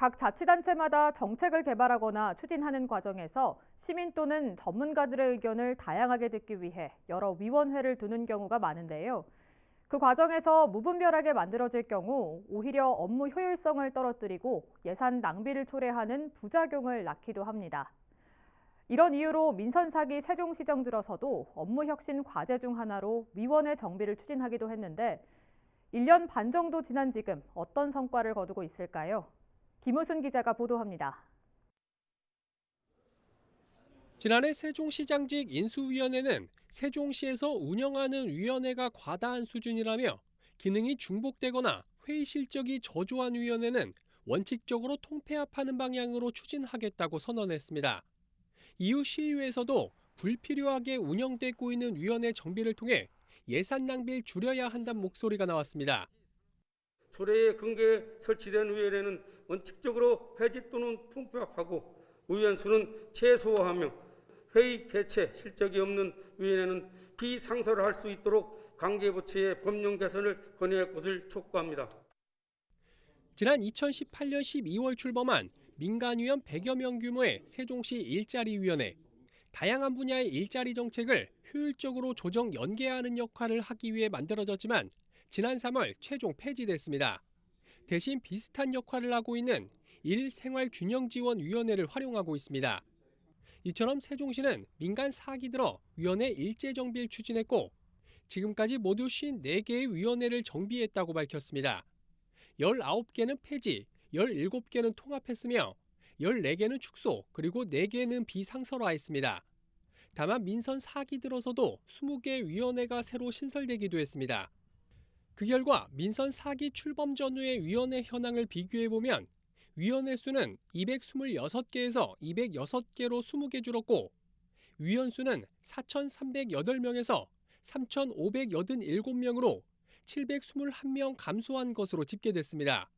각 자치단체마다 정책을 개발하거나 추진하는 과정에서 시민 또는 전문가들의 의견을 다양하게 듣기 위해 여러 위원회를 두는 경우가 많은데요. 그 과정에서 무분별하게 만들어질 경우 오히려 업무 효율성을 떨어뜨리고 예산 낭비를 초래하는 부작용을 낳기도 합니다. 이런 이유로 민선 사기 세종시정 들어서도 업무 혁신 과제 중 하나로 위원회 정비를 추진하기도 했는데 1년 반 정도 지난 지금 어떤 성과를 거두고 있을까요? 김우순 기자가 보도합니다. 지난해 세종시장직 인수위원회는 세종시에서 운영하는 위원회가 과다한 수준이라며 기능이 중복되거나 회의 실적이 저조한 위원회는 원칙적으로 통폐합하는 방향으로 추진하겠다고 선언했습니다. 이후 시의회에서도 불필요하게 운영되고 있는 위원회 정비를 통해 예산 낭비를 줄여야 한다는 목소리가 나왔습니다. 조례의 근거에 설치된 위원회는 원칙적으로 폐지 또는 통폐합하고 의원 수는 최소화하며 회의 개최 실적이 없는 위원회는 비상설할 수 있도록 관계 부처의 법령 개선을 건의할 것을 촉구합니다. 지난 2018년 12월 출범한 민간위원 100여 명 규모의 세종시 일자리위원회. 다양한 분야의 일자리 정책을 효율적으로 조정 연계하는 역할을 하기 위해 만들어졌지만 지난 3월 최종 폐지됐습니다. 대신 비슷한 역할을 하고 있는 일생활균형지원위원회를 활용하고 있습니다. 이처럼 세종시는 민간 4기 들어 위원회 일제 정비를 추진했고 지금까지 모두 54개의 위원회를 정비했다고 밝혔습니다. 19개는 폐지, 17개는 통합했으며 14개는 축소, 그리고 4개는 비상설화했습니다. 다만 민선 4기 들어서도 20개 위원회가 새로 신설되기도 했습니다. 그 결과 민선 4기 출범 전후의 위원회 현황을 비교해보면 위원회 수는 226개에서 206개로 20개 줄었고 위원 수는 4,308명에서 3,587명으로 721명 감소한 것으로 집계됐습니다.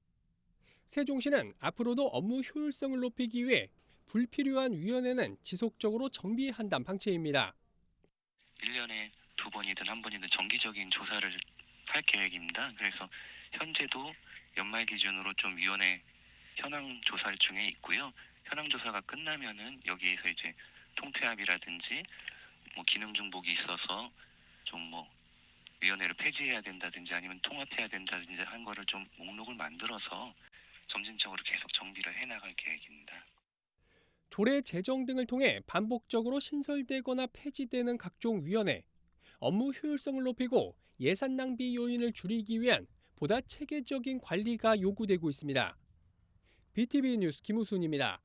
세종시는 앞으로도 업무 효율성을 높이기 위해 불필요한 위원회는 지속적으로 정비한다는 방침입니다. 1년에 두 번이든 한 번이든 정기적인 조사를 할 계획입니다. 그래서 현재도 연말 기준으로 좀 위원회 현황 조사 중에 있고요. 현황 조사가 끝나면은 여기에서 이제 통폐합이라든지 뭐 기능 중복이 있어서 좀 뭐 위원회를 폐지해야 된다든지 아니면 통합해야 된다든지 한 거를 좀 목록을 만들어서 점진적으로 계속 정비를 해 나갈 계획입니다. 조례 제정 등을 통해 반복적으로 신설되거나 폐지되는 각종 위원회, 업무 효율성을 높이고 예산 낭비 요인을 줄이기 위한 보다 체계적인 관리가 요구되고 있습니다. BTV 뉴스 김우순입니다.